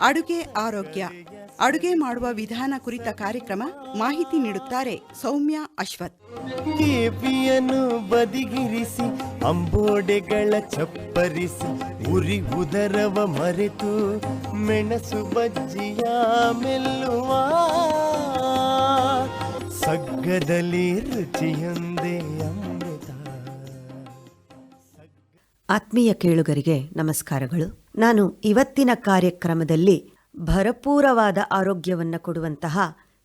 ಅಡುಗೆ ಆರೋಗ್ಯ. ಅಡುಗೆ ಮಾಡುವ ವಿಧಾನ ಕುರಿತ ಕಾರ್ಯಕ್ರಮ ಮಾಹಿತಿ ನೀಡುತ್ತಾರೆ ಸೌಮ್ಯ ಅಶ್ವಥ್. ಕೇಪಿಯನ್ನು ಬದಿಗಿರಿಸಿ, ಅಂಬೋಡೆಗಳ ಚಪ್ಪರಿಸಿ, ಉರಿ ಉದರವ ಮರೆತು, ಮೆಣಸು ಬಜ್ಜಿಯ ಮೆಲ್ಲುವ. ಸಗ್ಗದಲ್ಲಿ ರುಚಿಯೊಂದೇ ಅಮೃತ ಆತ್ಮೀಯ ಕೇಳುಗರಿಗೆ ನಮಸ್ಕಾರಗಳು. ನಾನು ಇವತ್ತಿನ ಕಾರ್ಯಕ್ರಮದಲ್ಲಿ ಭರಪೂರವಾದ ಆರೋಗ್ಯವನ್ನು ಕೊಡುವಂತಹ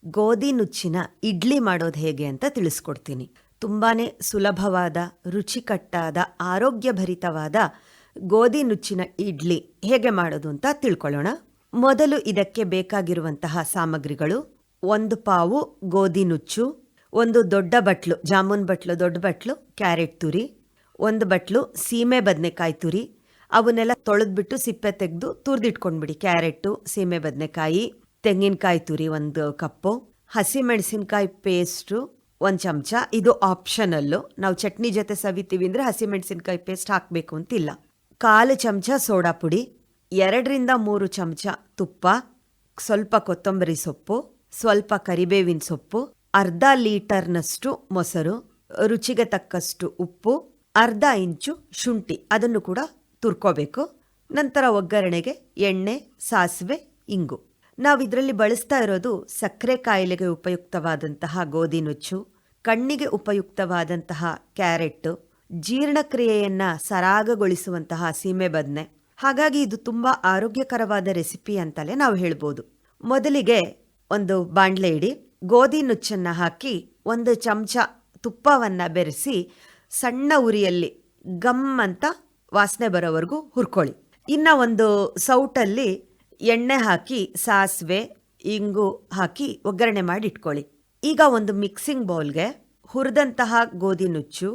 ಗೋಧಿ ನುಚ್ಚಿನ ಇಡ್ಲಿ ಮಾಡೋದು ಹೇಗೆ ಅಂತ ತಿಳಿಸ್ಕೊಡ್ತೀನಿ. ತುಂಬಾನೇ ಸುಲಭವಾದ, ರುಚಿಕಟ್ಟಾದ, ಆರೋಗ್ಯಭರಿತವಾದ ಗೋಧಿ ನುಚ್ಚಿನ ಇಡ್ಲಿ ಹೇಗೆ ಮಾಡೋದು ಅಂತ ತಿಳ್ಕೊಳ್ಳೋಣ. ಮೊದಲು ಇದಕ್ಕೆ ಬೇಕಾಗಿರುವಂತಹ ಸಾಮಗ್ರಿಗಳು. ಒಂದು ಪಾವು ಗೋಧಿ ನುಚ್ಚು, ಒಂದು ದೊಡ್ಡ ಬಟ್ಲು, ಜಾಮೂನ್ ಬಟ್ಲು, ದೊಡ್ಡ ಬಟ್ಲು, ಕ್ಯಾರೆಟ್ ತುರಿ ಒಂದು ಬಟ್ಲು, ಸೀಮೆ ಬದನೆಕಾಯಿ ತುರಿ, ಅವನ್ನೆಲ್ಲ ತೊಳೆದ್ಬಿಟ್ಟು ಸಿಪ್ಪೆ ತೆಗೆದು ತುರಿದಿಟ್ಕೊಂಡ್ಬಿಡಿ ಕ್ಯಾರೆಟು ಸೀಮೆ ಬದನೆಕಾಯಿ, ತೆಂಗಿನಕಾಯಿ ತುರಿ ಒಂದು ಕಪ್ಪು, ಹಸಿಮೆಣಸಿನ್ಕಾಯಿ ಪೇಸ್ಟು ಒಂದು ಚಮಚ. ಇದು ಆಪ್ಷನಲ್ಲು. ನಾವು ಚಟ್ನಿ ಜೊತೆ ಸವಿತೀವಿ ಅಂದರೆ ಹಸಿಮೆಣಸಿನ್ಕಾಯಿ ಪೇಸ್ಟ್ ಹಾಕಬೇಕು ಅಂತಿಲ್ಲ. ಕಾಲು ಚಮಚ ಸೋಡಾ ಪುಡಿ, ಎರಡರಿಂದ ಮೂರು ಚಮಚ ತುಪ್ಪ, ಸ್ವಲ್ಪ ಕೊತ್ತಂಬರಿ ಸೊಪ್ಪು, ಸ್ವಲ್ಪ ಕರಿಬೇವಿನ ಸೊಪ್ಪು, ಅರ್ಧ ಲೀಟರ್ನಷ್ಟು ಮೊಸರು, ರುಚಿಗೆ ತಕ್ಕಷ್ಟು ಉಪ್ಪು ಅರ್ಧ ಇಂಚು ಶುಂಠಿ ಅದನ್ನು ಕೂಡ ತುರ್ಕೋಬೇಕು. ನಂತರ ಒಗ್ಗರಣೆಗೆ ಎಣ್ಣೆ, ಸಾಸಿವೆ, ಇಂಗು. ನಾವು ಇದರಲ್ಲಿ ಬಳಸ್ತಾ ಇರೋದು ಸಕ್ಕರೆ ಕಾಯಿಲೆಗೆ ಉಪಯುಕ್ತವಾದಂತಹ ಗೋಧಿ ನುಚ್ಚು, ಕಣ್ಣಿಗೆ ಉಪಯುಕ್ತವಾದಂತಹ ಕ್ಯಾರೆಟ್ ಜೀರ್ಣಕ್ರಿಯೆಯನ್ನ ಸರಾಗಗೊಳಿಸುವಂತಹ ಸೀಮೆ ಬದನೆ. ಹಾಗಾಗಿ ಇದು ತುಂಬಾ ಆರೋಗ್ಯಕರವಾದ ರೆಸಿಪಿ ಅಂತಲೇ ನಾವು ಹೇಳ್ಬೋದು. ಮೊದಲಿಗೆ ಒಂದು ಬಾಂಡ್ಲೆ ಇಡಿ. ಗೋಧಿ ನುಚ್ಚನ್ನು ಹಾಕಿ ಒಂದು ಚಮಚ ತುಪ್ಪವನ್ನು ಬೆರೆಸಿ ಸಣ್ಣ ಉರಿಯಲ್ಲಿ ಗಮ್ ಅಂತ ವಾಸನೆ ಬರೋವರೆಗೂ ಹುರ್ಕೊಳ್ಳಿ. ಇನ್ನು ಒಂದು ಸೌಟಲ್ಲಿ ಎಣ್ಣೆ ಹಾಕಿ, ಸಾಸಿವೆ, ಇಂಗು ಹಾಕಿ ಒಗ್ಗರಣೆ ಮಾಡಿ ಇಟ್ಕೊಳ್ಳಿ. ಈಗ ಒಂದು ಮಿಕ್ಸಿಂಗ್ ಬೌಲ್ಗೆ ಹುರಿದಂತಹ ಗೋಧಿ ನುಚ್ಚು,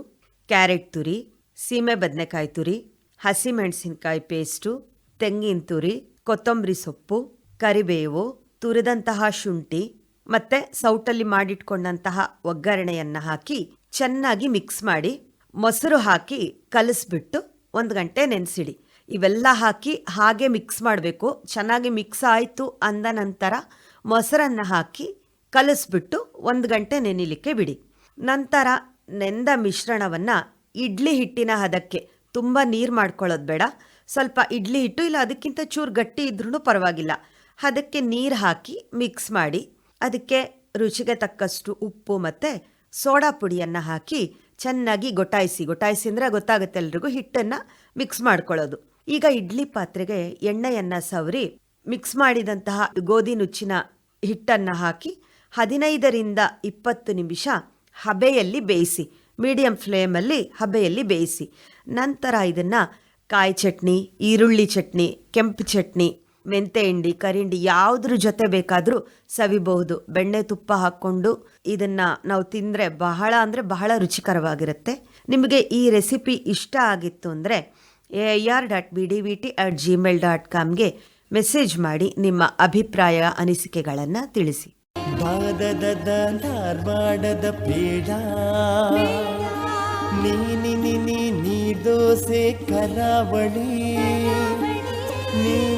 ಕ್ಯಾರೆಟ್ ತುರಿ, ಸೀಮೆ ಬದನೆಕಾಯಿ ತುರಿ, ಹಸಿಮೆಣಸಿನಕಾಯಿ ಪೇಸ್ಟು, ತೆಂಗಿನ ತುರಿ, ಕೊತ್ತಂಬರಿ ಸೊಪ್ಪು, ಕರಿಬೇವು, ತುರಿದಂತಹ ಶುಂಠಿ ಮತ್ತೆ ಸೌಟಲ್ಲಿ ಮಾಡಿಟ್ಕೊಂಡಂತಹ ಒಗ್ಗರಣೆಯನ್ನು ಹಾಕಿ ಚೆನ್ನಾಗಿ ಮಿಕ್ಸ್ ಮಾಡಿ ಮೊಸರು ಹಾಕಿ ಕಲಿಸ್ಬಿಟ್ಟು ಒಂದು ಗಂಟೆ ನೆನೆಸಿಡಿ. ಇವೆಲ್ಲ ಹಾಕಿ ಹಾಗೆ ಮಿಕ್ಸ್ ಮಾಡಬೇಕು. ಚೆನ್ನಾಗಿ ಮಿಕ್ಸ್ ಆಯಿತು ಅಂದ ನಂತರ ಮೊಸರನ್ನು ಹಾಕಿ ಕಲಿಸ್ಬಿಟ್ಟು ಒಂದು ಗಂಟೆ ನೆನಿಲಿಕ್ಕೆ ಬಿಡಿ. ನಂತರ ನೆಂದ ಮಿಶ್ರಣವನ್ನು ಇಡ್ಲಿ ಹಿಟ್ಟಿನ ಹದಕ್ಕೆ ತುಂಬ ನೀರು ಮಾಡ್ಕೊಳ್ಳೋದು ಬೇಡ. ಸ್ವಲ್ಪ ಇಡ್ಲಿ ಹಿಟ್ಟು ಇಲ್ಲ ಅದಕ್ಕಿಂತ ಚೂರು ಗಟ್ಟಿ ಇದ್ರೂ ಪರವಾಗಿಲ್ಲ. ಅದಕ್ಕೆ ನೀರು ಹಾಕಿ ಮಿಕ್ಸ್ ಮಾಡಿ, ಅದಕ್ಕೆ ರುಚಿಗೆ ತಕ್ಕಷ್ಟು ಉಪ್ಪು ಮತ್ತು ಸೋಡಾ ಪುಡಿಯನ್ನು ಹಾಕಿ ಚೆನ್ನಾಗಿ ಗೊಟಾಯಿಸಿ ಗೊಟಾಯಿಸಿ ಅಂದರೆ ಗೊತ್ತಾಗುತ್ತೆ ಎಲ್ರಿಗೂ ಹಿಟ್ಟನ್ನು ಮಿಕ್ಸ್ ಮಾಡ್ಕೊಳ್ಳೋದು. ಈಗ ಇಡ್ಲಿ ಪಾತ್ರೆಗೆ ಎಣ್ಣೆಯನ್ನು ಸವರಿ ಮಿಕ್ಸ್ ಮಾಡಿದಂತಹ ಗೋಧಿ ನುಚ್ಚಿನ ಹಿಟ್ಟನ್ನು ಹಾಕಿ ಹದಿನೈದರಿಂದ ಇಪ್ಪತ್ತು ನಿಮಿಷ ಹಬೆಯಲ್ಲಿ ಬೇಯಿಸಿ ಮೀಡಿಯಂ ಫ್ಲೇಮಲ್ಲಿ ಹಬೆಯಲ್ಲಿ ಬೇಯಿಸಿ. ನಂತರ ಇದನ್ನು ಕಾಯಿ ಚಟ್ನಿ, ಈರುಳ್ಳಿ ಚಟ್ನಿ, ಕೆಂಪು ಚಟ್ನಿ ಮೆಂತೆ ಹಿಂಡಿ ಕರಿಂಡಿ ಯಾವುದ್ರ ಜೊತೆ ಬೇಕಾದರೂ ಸವಿಬಹುದು. ಬೆಣ್ಣೆ ತುಪ್ಪ ಹಾಕ್ಕೊಂಡು ಇದನ್ನು ನಾವು ತಿಂದರೆ ಬಹಳ ಅಂದರೆ ಬಹಳ ರುಚಿಕರವಾಗಿರುತ್ತೆ. ನಿಮಗೆ ಈ ರೆಸಿಪಿ ಇಷ್ಟ ಆಗಿತ್ತು ಅಂದರೆ A R dot B D V T at Gmail dot ಕಾಮ್ಗೆ message ಮಾಡಿ ನಿಮ್ಮ ಅಭಿಪ್ರಾಯ, ಅನಿಸಿಕೆಗಳನ್ನು ತಿಳಿಸಿ. ನೀ, ದೋಸೆ, ಕರಾವಳಿ. ನೀ